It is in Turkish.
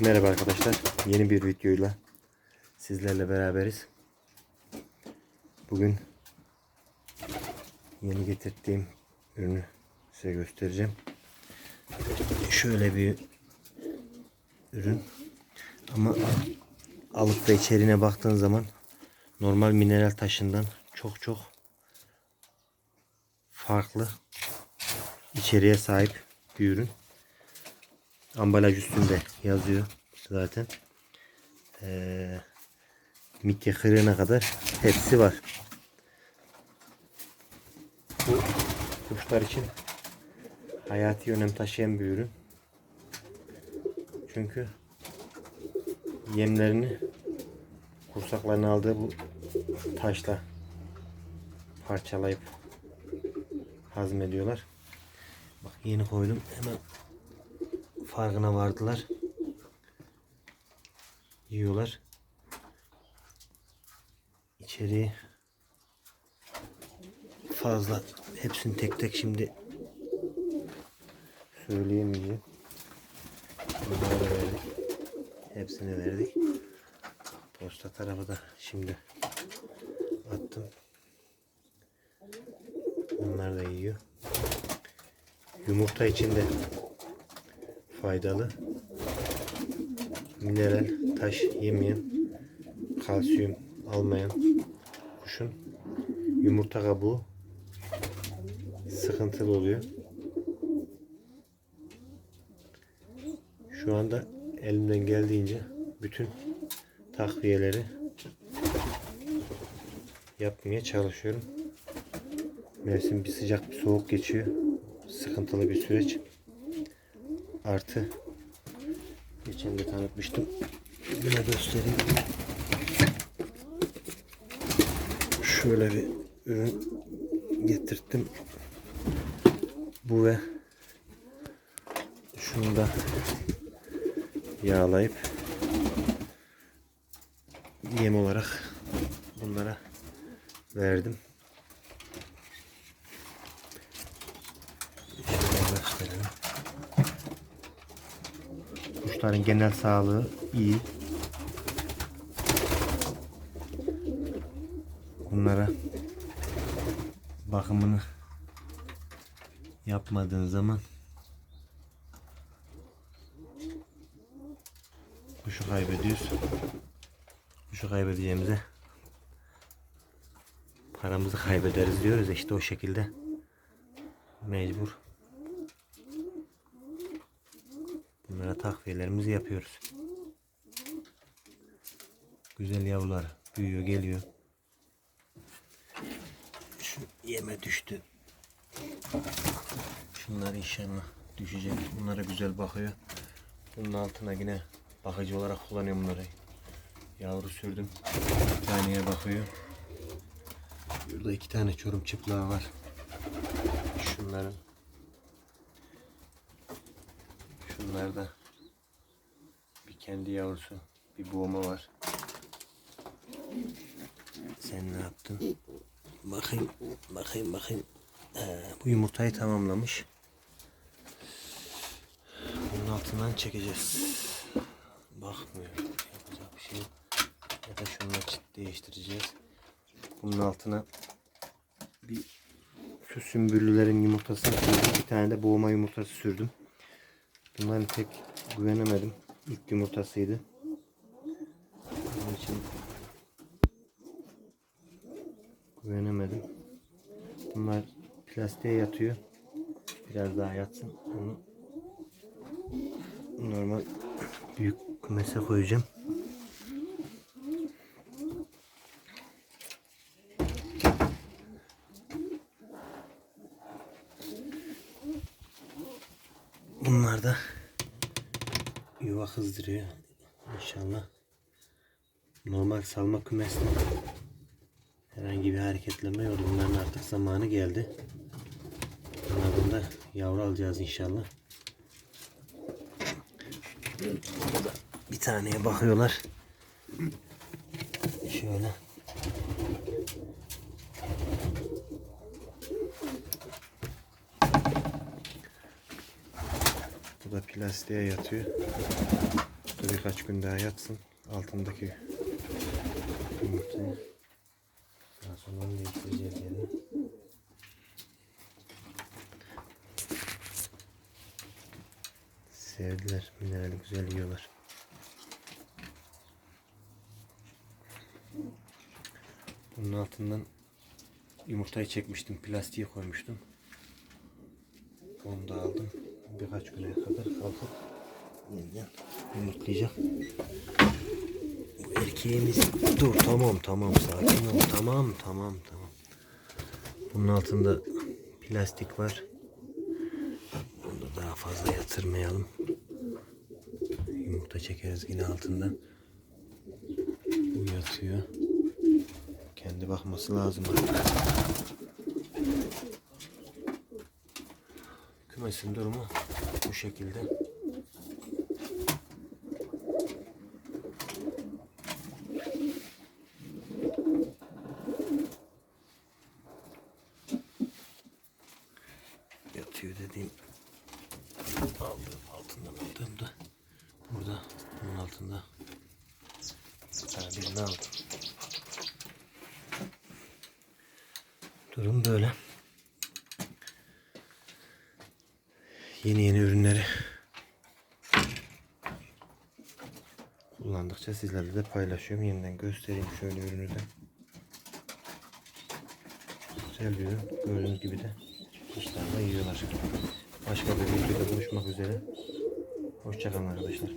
Merhaba arkadaşlar. Yeni bir videoyla sizlerle beraberiz. Bugün yeni getirdiğim ürünü size göstereceğim. Şöyle bir ürün. Ama alıp da içeriğine baktığın zaman normal mineral taşından çok çok farklı içeriğe sahip bir ürün. Ambalaj üstünde yazıyor zaten. Ee, Mikye kırığına kadar hepsi var. Bu kuşlar için hayati önem taşıyan bir ürün. Çünkü yemlerini kursaklarını aldığı bu taşla parçalayıp hazmediyorlar. Bak yeni koydum hemen farkına vardılar. Yiyorlar. İçeriği fazla hepsini tek tek şimdi söyleyemeyeceğim. Verdik. Hepsini verdik. Posta tarafı da şimdi attım. Onlar da yiyor. Yumurta içinde faydalı. Mineral, taş yemeyen, kalsiyum almayan kuşun yumurta kabuğu sıkıntılı oluyor. Şu anda elimden geldiğince bütün takviyeleri yapmaya çalışıyorum. Mevsim bir sıcak bir soğuk geçiyor. Sıkıntılı bir süreç. Artı geçen de tanıtmıştım. Yine göstereyim. Şöyle bir ürün getirttim. Bu ve şunu da yağlayıp yem olarak bunlara verdim. Şöyle gösterelim. Kuşların genel sağlığı iyi. Bunlara bakımını yapmadığın zaman kuşu kaybediyoruz. Kuşu kaybedeceğimize paramızı kaybederiz diyoruz işte o şekilde mecbur bunlara takviyelerimizi yapıyoruz. Güzel yavrular büyüyor geliyor. Şu yeme düştü. Şunlar inşallah düşecek. Bunlara güzel bakıyor. Bunun altına yine bakıcı olarak kullanıyorum bunları. Yavru sürdüm. Bir taneye bakıyor. Burada iki tane çorum çıplağı var. Şunların. Şunlar da bir kendi yavrusu. Bir boğma var. Sen ne yaptın? Bakayım, bakayım, bakayım. Ee, bu yumurtayı tamamlamış. Bunun altından çekeceğiz. Bakmıyor. Yapacak bir şey. Ya da şununla çit değiştireceğiz. Bunun altına bir şu sümbüllülerin yumurtasını sürdüm. Bir tane de boğma yumurtası sürdüm. Bunların pek güvenemedim. İlk yumurtasıydı. Onun için güvenemedim. Bunlar plastiğe yatıyor. Biraz daha yatsın. Onu normal büyük kümese koyacağım. Bunlar da yuva kızdırıyor. İnşallah normal salma kümesinde herhangi bir hareketleme yok. Bunların artık zamanı geldi. Bunlardan da yavru alacağız inşallah. Bir taneye bakıyorlar. Şöyle. Bu da plastiğe yatıyor. Yumurta birkaç gün daha yatsın. Altındaki yumurtayı daha sonra onu değiştireceğiz yerine. Sevdiler. Minerali güzel yiyorlar. Bunun altından yumurtayı çekmiştim. Plastiğe koymuştum. Onu da aldım. Birkaç güne kadar kalkıp yeniden yumurtlayacak. Erkeğimiz dur tamam tamam sakin ol tamam tamam tamam. Bunun altında plastik var. Bunu da daha fazla yatırmayalım. Yumurta çekeriz yine altından. Bu yatıyor. Kendi bakması lazım artık. Kümesin durumu bu şekilde. Yatıyor dediğim aldığım altından aldığımda burada bunun altında birini aldım. Durum böyle. Yeni yeni ürünleri kullandıkça sizlerle de paylaşıyorum. Yeniden göstereyim şöyle ürünü de. Güzel bir ürün. Gördüğünüz gibi de kuşlarla yiyorlar. Başka bir videoda buluşmak üzere. Hoşçakalın arkadaşlar.